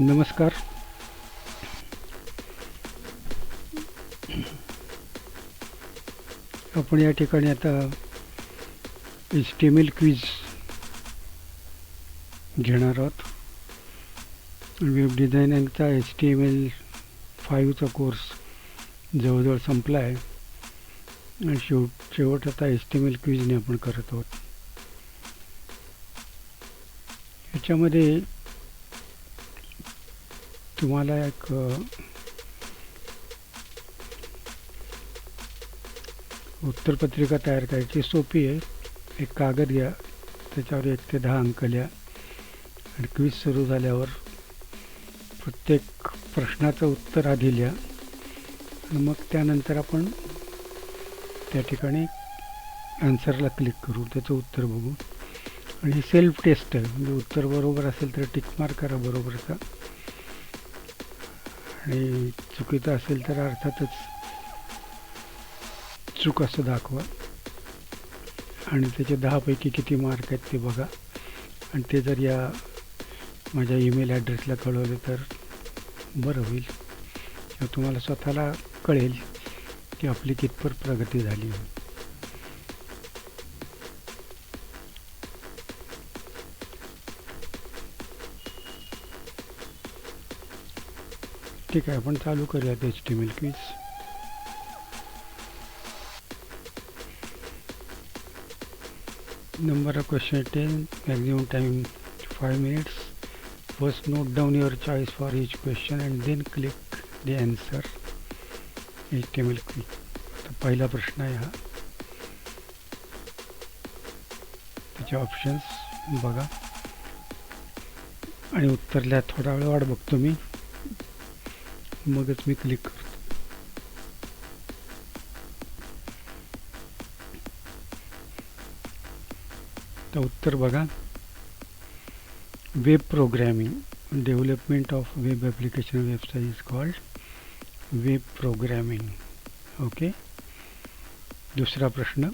नमस्कार. आपण या ठिकाणी आता H T M L quiz घेणार आहोत. वेब डिझायनिंगचा एच टी एम एल फाईव्हचा कोर्स जवळजवळ संपला आहे. आणि शेवट शेवट आता एच टी एम एल क्विजने आपण करत आहोत. याच्यामध्ये तुम्हाला एक उत्तरपत्रिका तयार करायची. सोपी आहे. एक कागद घ्या. त्याच्यावर एक ते दहा अंक लिहा. आणि क्विज सुरू झाल्यावर प्रत्येक प्रश्नाचं उत्तर आधी लिहा. आणि मग त्यानंतर आपण त्या ठिकाणी आन्सरला क्लिक करू. त्याचं उत्तर बघू. आणि ही सेल्फ टेस्ट आहे. म्हणजे उत्तर बरोबर असेल तर टिक मार्क करा बरोबरचा आणि चुकीचं असेल तर अर्थातच चूक असं दाखवा. आणि त्याचे दहापैकी किती मार्क आहेत ते बघा. आणि ते जर या माझ्या ईमेल ॲड्रेसला कळवले तर बरं होईल. किंवा तुम्हाला स्वतःला कळेल की आपली कितपत प्रगती झाली ठीक आहे आपण चालू करूया H T M L quiz number of question ten maximum time five minutes first note down your choice for each question and then click the answer H T M L quiz पहिला प्रश्न आहे हा. त्याचे options बघा. आणि उत्तरल्या थोडा वेळ वाट बघतो मी. मगच मी क्लिक तर उत्तर बघा web programming development of web application website is called web programming okay दुसरा प्रश्न.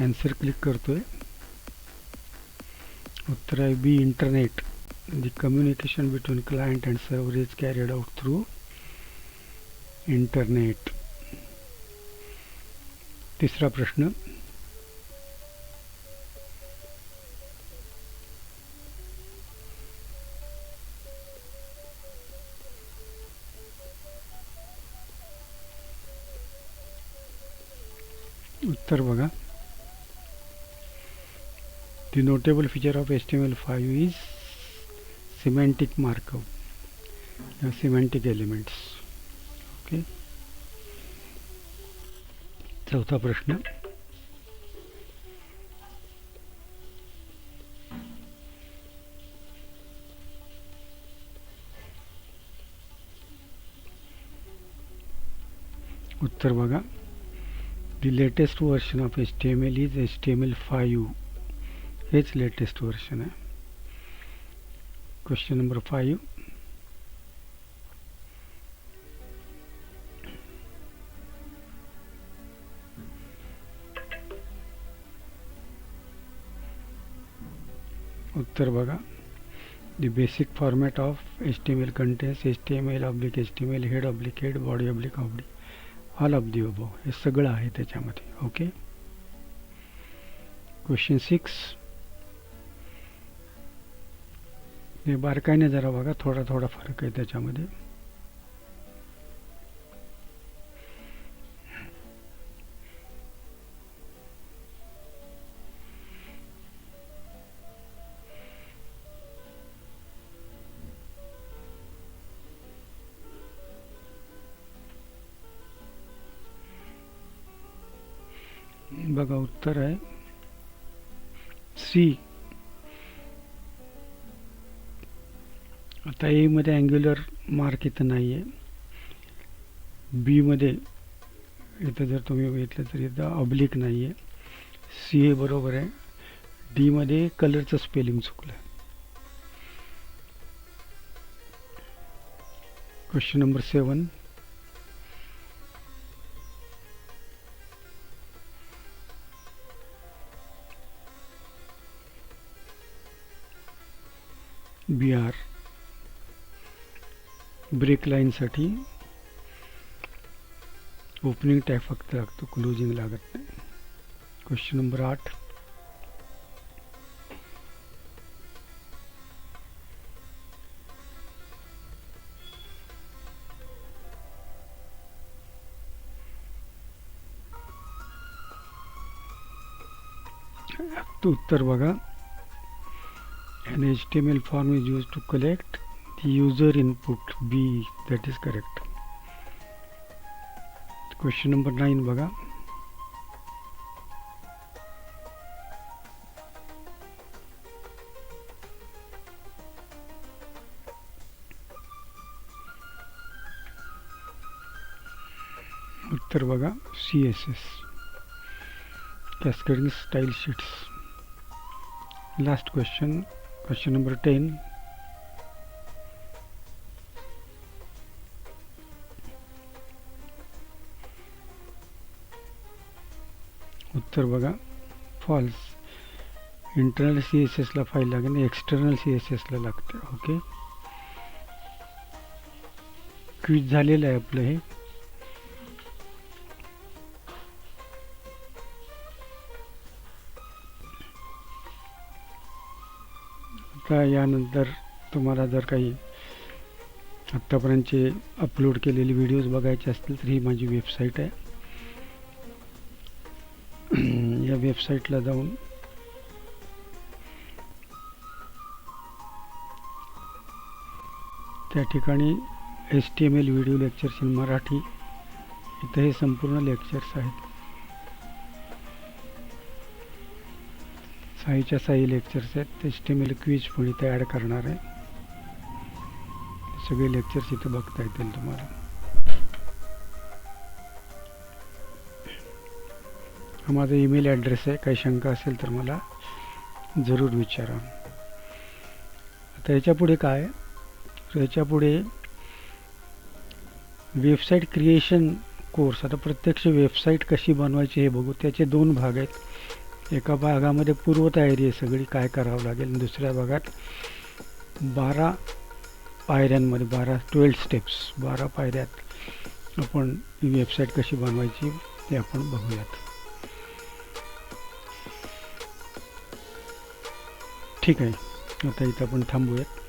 ॲन्सर क्लिक करतो आहे उत्तर आहे B internet the communication between client and server is carried out through internet तिसरा प्रश्न उत्तर बघा The notable feature of HTML5 is semantic markup or semantic elements okay चौथा प्रश्न उत्तर बघा the latest version of H T M L is H T M L five page latest version है। Question number five उत्तर बगा। The basic format of H T M L contents H T M L oblique H T M L head oblique head body oblique oblique all of the above सगल है question six हे बारकाईने जरा बघा थोडा थोडा फरक आहे त्याच्यामध्ये. बघा उत्तर आहे. सी. आता एमध्ये अँग्युलर मार्क इथं नाही आहे बीमध्ये इथं जर तुम्ही बघितलं तर इथं ऑब्लिक नाही आहे सी ए बरोबर आहे. डीमध्ये कलरचं स्पेलिंग चुकलं. क्वेश्चन नंबर सेवन बिहार ब्रेक लाइन सा ओपनिंग टाइप फक्त लागतो क्लोजिंग लागत नाही. क्वेश्चन नंबर आठ. उत्तर बघा. An H T M L form is used to collect user input B that is correct question number 9 बघा उत्तर बघा C S S cascading style sheets last question question number 10 उत्तर बघा. फॉल्स इंटरनल सी एस एसला file लागेल external C S एसला लागते. Okay quiz झालेलं आहे आपलं हे. आता यानंतर तुम्हाला जर काही आत्तापर्यंतचे अपलोड केलेले व्हिडिओज बघायचे असतील तर ही माझी वेबसाईट आहे. या वेबसाईटला जाऊन. त्या ठिकाणी S T M L video lectures in Marathi इथं हे संपूर्ण लेक्चर्स आहेत. साईच्या साई लेक्चर्स आहेत. ते S T M L quiz पण इथे ॲड करणार आहे. सगळे लेक्चर्स इथं बघता येतील तुम्हाला. हा माझा ईमेल ॲड्रेस आहे. काही शंका असेल तर मला जरूर विचारा. आता ह्याच्यापुढे काय? ह्याच्यापुढे वेबसाईट क्रिएशन कोर्स आता प्रत्यक्ष वेबसाईट कशी बनवायची हे बघू. त्याचे दोन भाग आहेत. एका भागामध्ये पूर्वतयारी आहे सगळी काय करावं लागेल. दुसऱ्या भागात बारा पायऱ्यांमध्ये बारा ट्वेल्व स्टेप्स बारा पायऱ्यात आपण ही वेबसाईट कशी बनवायची ते आपण बघूयात. ठीक आहे. आता इथं आपण थांबूयात.